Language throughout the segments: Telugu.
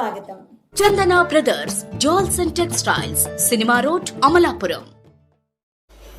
స్వాగతం. Chandana brothers jewels and textiles cinema road Amalapuram.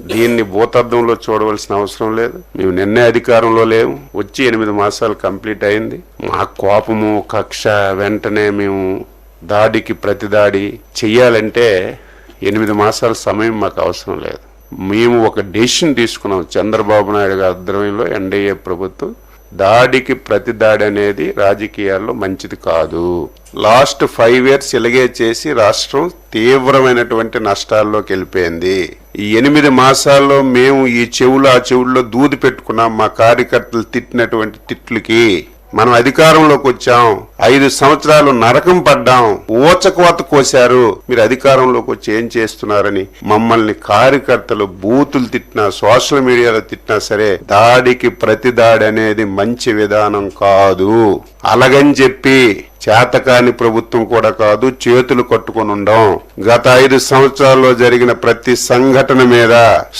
దీన్ని భూతద్దంలో చూడవలసిన అవసరం లేదు. మేము నిన్నే అధికారంలో లేవు. వచ్చి ఎనిమిది మాసాలు కంప్లీట్ అయింది. మా కోపము కక్ష వెంటనే మేము దాడికి ప్రతిదాడి చెయ్యాలంటే ఎనిమిది మాసాల సమయం మాకు అవసరం లేదు. మేము ఒక డెసిషన్ తీసుకున్నాం. చంద్రబాబు నాయుడు గారి ఆధ్వర్యంలో ఎన్డీఏ ప్రభుత్వం దాడికి ప్రతి దాడి అనేది రాజకీయాల్లో మంచిది కాదు. లాస్ట్ ఫైవ్ ఇయర్స్ ఇలాగే చేసి రాష్ట్రం తీవ్రమైనటువంటి నష్టాల్లోకి వెళ్ళిపోయింది. ఈ ఎనిమిది మాసాల్లో మేము ఈ చెవులు ఆ చెవుల్లో దూది పెట్టుకున్నాం మా కార్యకర్తలు తిట్టినటువంటి తిట్లకి. మనం అధికారంలోకి వచ్చాం. ఐదు సంవత్సరాలు నరకం పడ్డాం. ఊచకోత కోశారు. మీరు అధికారంలోకి వచ్చి ఏం చేస్తున్నారని మమ్మల్ని కార్యకర్తలు బూతులు తిట్టినా సోషల్ మీడియాలో తిట్టినా సరే దాడికి ప్రతి దాడి అనేది మంచి విధానం కాదు. అలగని చెప్పి చేతకాని ప్రభుత్వం కూడా కాదు చేతులు కట్టుకొని ఉండం. గత ఐదు సంవత్సరాల్లో జరిగిన ప్రతి సంఘటన మీద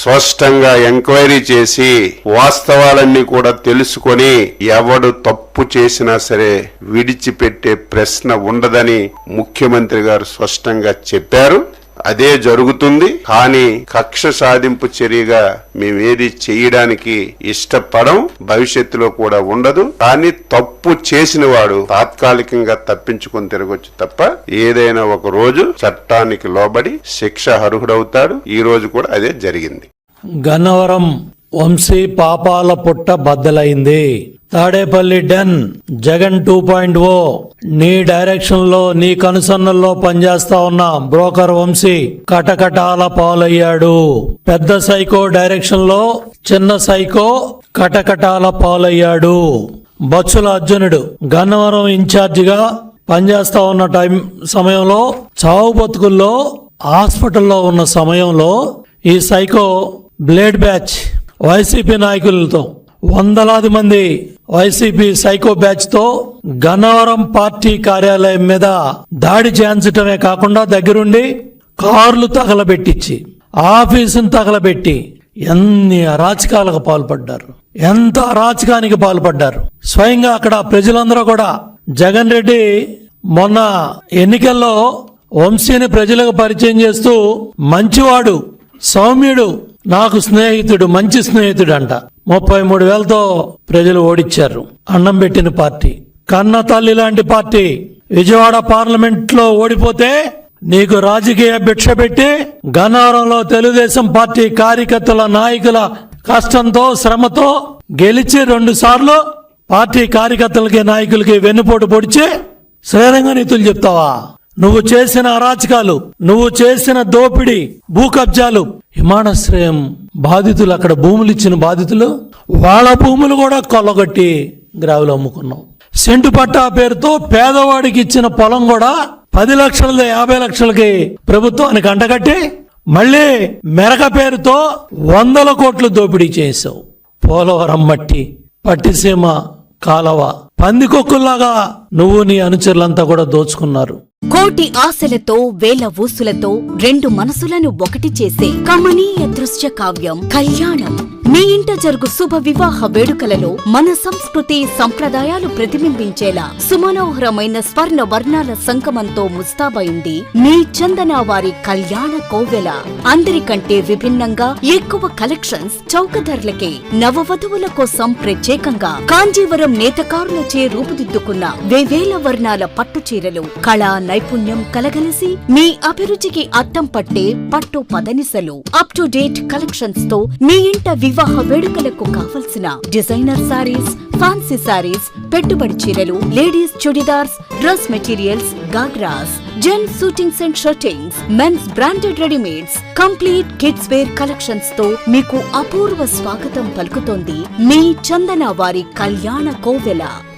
స్పష్టంగా ఎంక్వైరీ చేసి వాస్తవాలన్నీ కూడా తెలుసుకొని ఎవడు తప్పు చేసినా సరే విడిచిపెట్టే ప్రశ్న ఉండదని ముఖ్యమంత్రి గారు స్పష్టంగా చెప్పారు. అదే జరుగుతుంది. కానీ కక్ష సాధింపు చర్యగా మేమేది చేయడానికి ఇష్టపడం భవిష్యత్తులో కూడా ఉండదు. కానీ తప్పు చేసిన వాడు తాత్కాలికంగా తప్పించుకొని తిరగొచ్చు తప్ప ఏదైనా ఒక రోజు చట్టానికి లోబడి శిక్ష అర్హుడవుతాడు. ఈ రోజు కూడా అదే జరిగింది. గన్నవరం వంశీ పాపాల పుట్ట బద్దలైంది. Tadepalli den Jagan two point O. నీ డైరెక్షన్లో నీ కనుసన్నల్లో పనిచేస్తా ఉన్న బ్రోకర్ వంశీ కటకటాల పాలయ్యాడు. పెద్ద సైకో డైరెక్షన్లో చిన్న సైకో కటకటాల పాలయ్యాడు. బచ్చుల అర్జునుడు గన్నవరం ఇన్ఛార్జిగా పనిచేస్తా ఉన్న టైం సమయంలో చావు బతుకుల్లో హాస్పిటల్లో ఉన్న సమయంలో ఈ సైకో బ్లేడ్ బ్యాచ్ వైసీపీ నాయకులతో వందలాది మంది వైసీపీ సైకో బ్యాచ్తో గన్నవరం పార్టీ కార్యాలయం మీద దాడి చేయించటమే కాకుండా దగ్గరుండి కార్లు తగలబెట్టించి ఆఫీసును తగలబెట్టి ఎన్ని అరాచకాలకు పాల్పడ్డారు? ఎంత అరాచకానికి పాల్పడ్డారు? స్వయంగా అక్కడ ప్రజలందరూ కూడా జగన్ రెడ్డి మొన్న ఎన్నికల్లో వంశీని ప్రజలకు పరిచయం చేస్తూ మంచివాడు సౌమ్యుడు నాకు స్నేహితుడు మంచి స్నేహితుడు అంట ముప్పై మూడు వేలతో ప్రజలు ఓడిచ్చారు. అన్నం పెట్టిన పార్టీ. కన్న తల్లి లాంటి పార్టీ. విజయవాడ పార్లమెంట్లో ఓడిపోతే నీకు రాజకీయ భిక్ష పెట్టి గన్నవరంలో తెలుగుదేశం పార్టీ కార్యకర్తల నాయకుల కష్టంతో శ్రమతో గెలిచి రెండు సార్లు పార్టీ కార్యకర్తలకి నాయకులకి వెన్నుపోటు పొడిచి శ్రీరంగ నీతులు చెప్తావా? నువ్వు చేసిన అరాచకాలు నువ్వు చేసిన దోపిడీ భూ కబ్జాలు విమానాశ్రయం బాధితులు అక్కడ భూములు ఇచ్చిన బాధితులు వాళ్ళ భూములు కూడా కొల్లగొట్టి గ్రావులు అమ్ముకున్నావు. సెంటు పట్టా పేరుతో పేదవాడికి ఇచ్చిన పొలం కూడా పది లక్షల యాభై లక్షలకి ప్రభుత్వానికి అంటగట్టి మళ్ళీ మెరక పేరుతో వందల కోట్లు దోపిడీ చేసావు పోలవరం మట్టి పట్టిసీమ కాలవ పందికొక్కుల్లాగా నువ్వు నీ అనుచరులంతా కూడా దోచుకున్నారు. కోటి ఆశలతో వేల ఊసులతో రెండు మనసులను ఒకటి చేసే కమనీయ దృశ్య కావ్యం కళ్యాణం. మీ ఇంట జరుగు శుభ వివాహ వేడుకలలో మన సంస్కృతి సంప్రదాయాలు ప్రతిబింబించేలా సుమనోహరమైన స్వర్ణ వర్ణాల సంకమంతో ముస్తాబైంది మీ చందన వారి కళ్యాణ కోవెల. అందరికంటే విభిన్నంగా ఎక్కువ కలెక్షన్స్ చౌక ధరలకే నవవధువుల కోసం ప్రత్యేకంగా కాంజీవరం చే రూపుదిద్దుకున్న వేవేల వర్ణాల పట్టు చీరలు కళా నైపుణ్యం కలగలిసి మీ అభిరుచికి అద్దం పట్టే పట్టు పదనిసలు. అప్ టు డేట్ కలెక్షన్స్తో మీ ఇంట వివాహ వేడుకలకు కావలసిన డిజైనర్ సారీస్ ఫ్యాన్సీ సారీస్ పెట్టుబడి చీరలు ladies chudidars dress materials ghagras gents suitings and shirtings mens branded readymades complete kids wear కలెక్షన్స్తో మీకు అపూర్వ స్వాగతం పలుకుతోంది మీ చందన వారి కళ్యాణ కోవెల.